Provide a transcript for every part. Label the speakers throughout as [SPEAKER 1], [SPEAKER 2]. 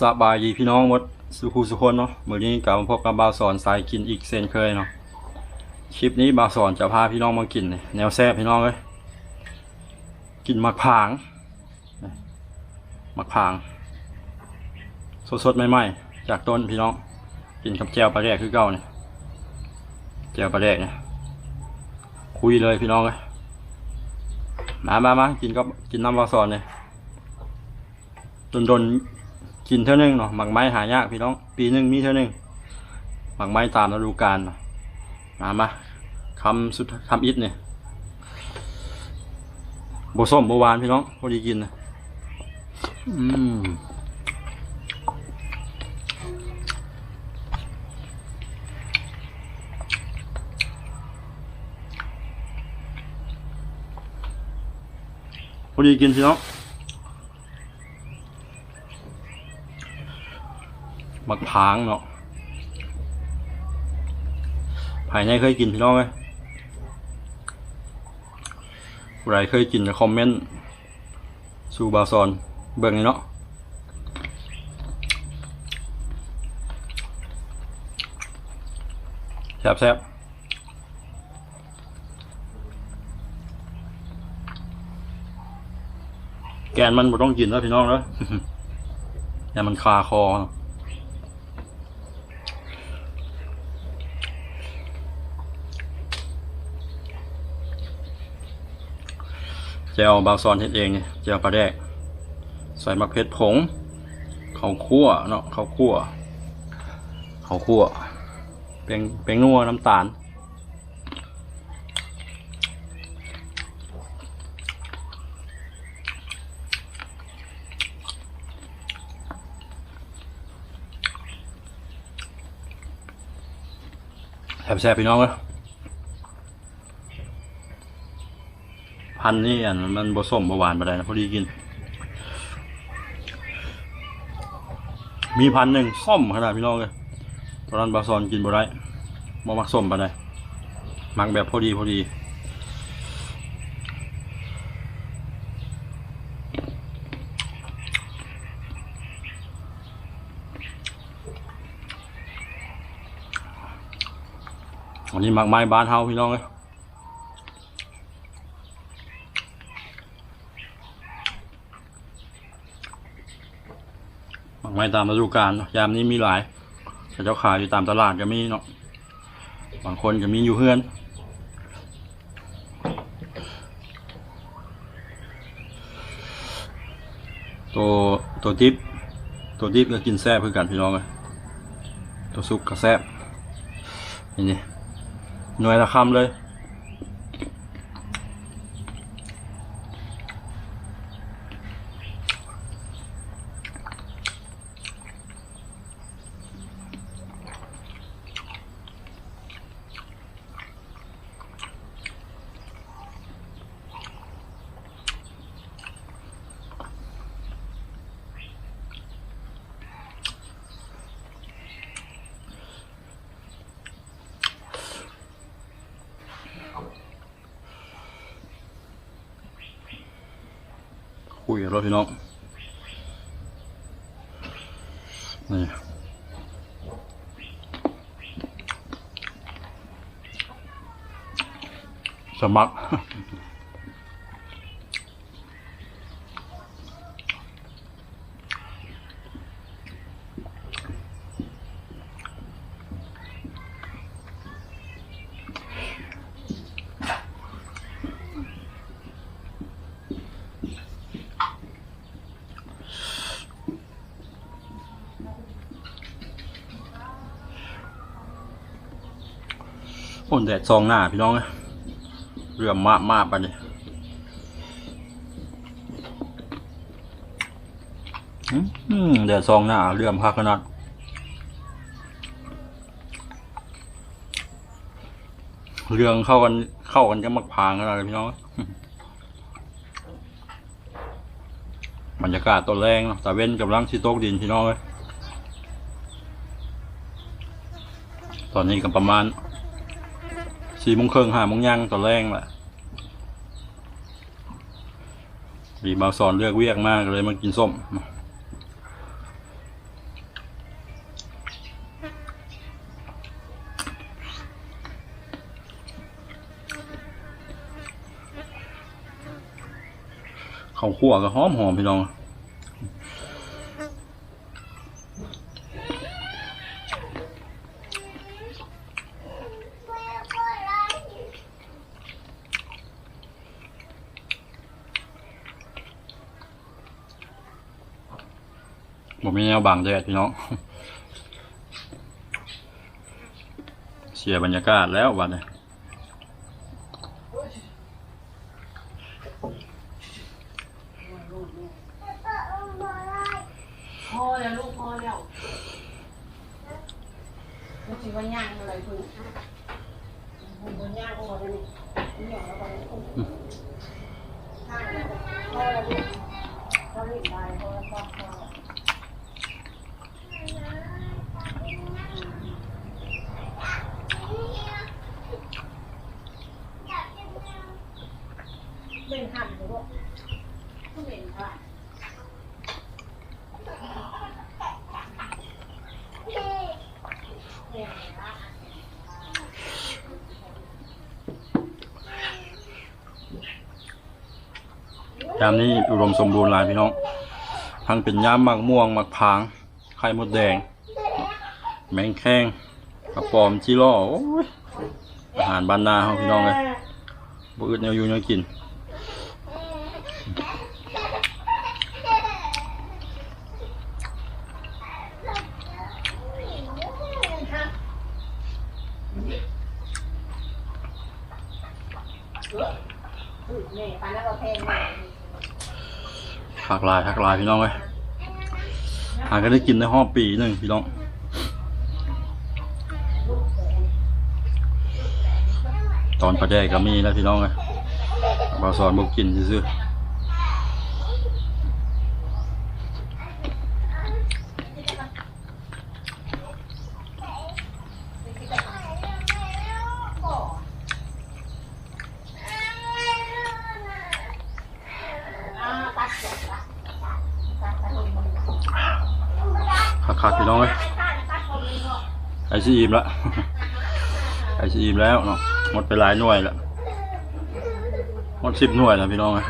[SPEAKER 1] สบายดีพี่น้องหมดสุขูสุคนเนาะมือนี้กลับมาพบกับบ่าวสอนสายกินอีกเช่นเคยเนาะคลิปนี้บ่าวสอนจะพาพี่น้องมากิน แนวแซ่บพี่น้องเอ้ยกินมะพร้างนี่มะพร้าง สดๆใหม่ๆจากต้นพี่น้อง กินกับแจ่วปลาแดกคือเก่าเนี่ยแจ่วปลาแดกเนี่ยคุยเลยพี่น้องเอ้ยมามามากินกับกินน้ำบ่าวสอนเนี่ยดนๆ กินเท่านึงเนาะหมักไม้หายากพี่น้อง ปีหนึ่งมีเท่านึงหมักไม้ตามฤดูกาลเนาะมามาคำสุดคำอิดเนี่ยบส้มบวานพี่น้องพอดีกินนะอืมพอดีกินพี่น้อง มักพร้างเนาะภายในเคยกินพี่น้องไหมผู้ใครเคยกินจะคอมเมนต์สู่บาซอนเบิ่งนี่เนาะแซ่บแซ่บแกนมันบ่ต้องกินแล้วพี่น้องแล้วอย่มันคาคอเนาะ แจวบางซอนเฮ็ดเองเนี่ยแจวปลาแดก ใส่มะเขือผงข้าวคั่วเนาะข้าวคั่วข้าวคั่วเป็นเป็นนัวน้ำตาลแซ่บๆพี่น้องเลย พันธุ์นี่อันมันผสมบหวานมาได้นะพอดีกิน มีพันหนึ่งส้มขนาดพี่น้องเลยตอนนั้นบาซอนกินบ่ได้บ่มักส้มไปานใดมักแบบพอดีพอดีวันนี้มักไม้บ้านเฮาพี่น้องเลย หมัก ไม้ตามฤดูกาลเนาะยามนี้มีหลายแต่เจ้าขายอยู่ตามตลาดก็มีเนาะบางคนก็มีอยู่เฮือนตัวตัวดิบตัวดิบก็กินแซ่บเพื่อกันพี่น้องเลยตัวซุปก็แซ่บนี่นี่หน่วยละคำเลย คุยกับรพี่น้องนี่สมัคร นแดดซองหน้าพี่น้องเอ้ยเรื่อมมากมากไปเลยแดดซองหน้าเรื่อมพักขนาดเรื่องเข้ากันเข้ากันจะมักพางขนาดเลยพี่น้องบรรยากาศตัวแรงเนาะแต่เว้นกำลังที่โต๊กดินพี่น้องเลยตอนนี้ก็ประมาณ สี่มงครึ่งห้ามงยังตอนแรกแหละมีบางสอนเลือกเวียกมากเลยมากินส้มข้าขั่วก็หอมหอมพี่น้อง ผมมีแนวบางแดดพี่น้อง เสียบรรยากาศแล้ววันนี้
[SPEAKER 2] พอแล้วลูกพอแล้วมันถือว่าย่างอะไรคุณมันย่างก็หมดเลยนี่อย่างแล้วก็ข้างพอแล้วลูกเราเล่นได้พอแล้วพอ เล่นหันหรือว่าเล่นค่ะ
[SPEAKER 1] ยามนี้อุดมสมบูรณ์หลายพี่น้อง ทั้งเป็นยามหมักม่วงหมักพาง ไข่มดแดง แมงแข้งกระปอมจิโร่ออาหารบ้านนาของพี่น้องเลยบ่อึดแนวอยู่แนวกิน
[SPEAKER 2] ปานนั้นเราเพลง
[SPEAKER 1] หักลายทักลายพี่น้องเลยหาก็ได้กินในห้อปีหนึ่งพี่น้องตอนประแดกก็มีแล้วพี่น้องเลยบาสอนบุกกินซื้อๆ
[SPEAKER 2] ตัดเสร็จละตัดตัดลงมื อ
[SPEAKER 1] คักๆพี่น้องเลยไอซีอิ่มละไอซีอิ่มแล้วเนาะหมดไปหลายหน่วยแล้วหมดสิบหน่วยแล้วพี่น้องเลย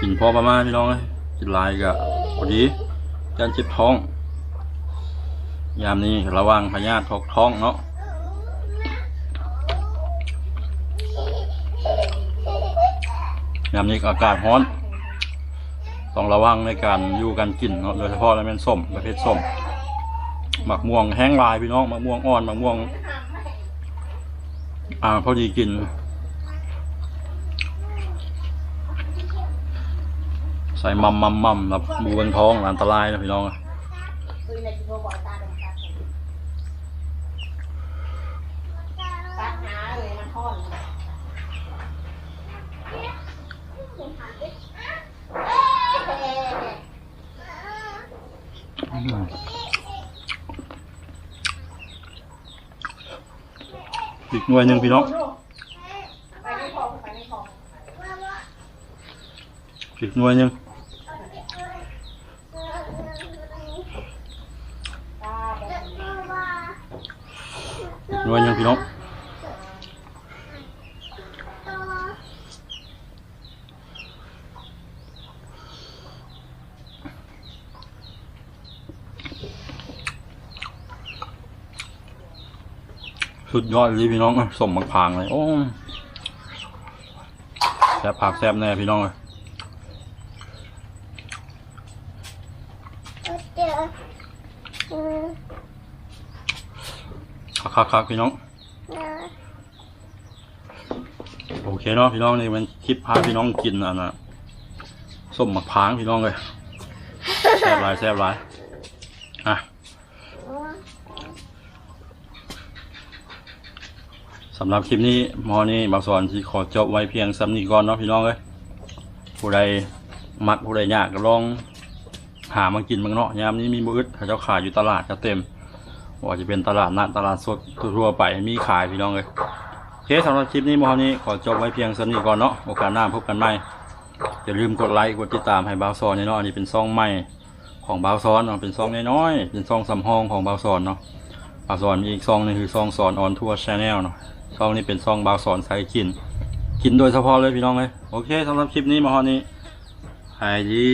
[SPEAKER 1] กินพอประมาณพี่น้องเลยกินลายก็พอดียันเจ็บท้อง ยามนี้ระวังพยาธิทกท้องเนาะยามนี้อากาศร้อน ต้องระวังในการอยู่กันกินเนาะโดยเฉพาะในเป็นส้มประเภทส้มหมักม่วงแห้งลายพี่น้องหมักม่วงอ่อนหมักม่วง อ่าพอดีกินใส่มัมมัมมัมแบบบูกันท้องอันตรายนะพี่น้องอะ
[SPEAKER 2] คือในที่เขาบอกตาดำตัดตัดหาเลยมันทอด
[SPEAKER 1] อืมอีก หน่วยหนึ่งพี่น้อง
[SPEAKER 2] ไปไม่พอไปไม่พอ
[SPEAKER 1] อีกหน่วยหนึ่ง
[SPEAKER 2] ตาไป
[SPEAKER 1] อีกหน่วยหนึ่งพี่น้อง สุดยอดเลยพี่น้องสมมักพางเลยโอ้แซ่บผักแซ่บแน่พี่น้องเลยคักคักพี่น้อง โอเคเนาะพี่น้องนี่มันคลิปพาพี่น้องกินอะนะส้มหมักพร้างพี่น้องเลยแซ่บหลายแซ่บหลายอะ สำหรับคลิปนี้มอนี่บางสอนที่ขอจบไว้เพียงสำนีก่อนเนาะพี่น้องเลยผู้ใดมักผู้ใดอยากก็ลองหามากินบางเนาะยามนี้มีมืออึดเขาเจ้าขายอยู่ตลาดก็เต็มว่าจะเป็นตลาดนัดตลาดสดทั่วไปมีขายพี่น้องเลยโอเคสำหรับคลิปนี้มอนี้ขอจบไว้เพียงสำนีก่อนเนาะโอกาสหน้าพบกันใหม่อย่าลืมกดไลค์กดติดตามให้บาวซอนเนาะอันนี้เป็นซองใหม่ของบาวซอนเนาะเป็นซองน้อยๆเป็นซองสำห้องของบาวซอนเนาะบาวซอนมีอีกซองนึงคือซองสอนออนทัวร์ชาแนลเนาะ ช่องนี้เป็นช่องบาวสอนสายกิน กินโดยเฉพาะเลยพี่น้องเลยโอเคสำหรับคลิปนี้มาฮอนี้หายดี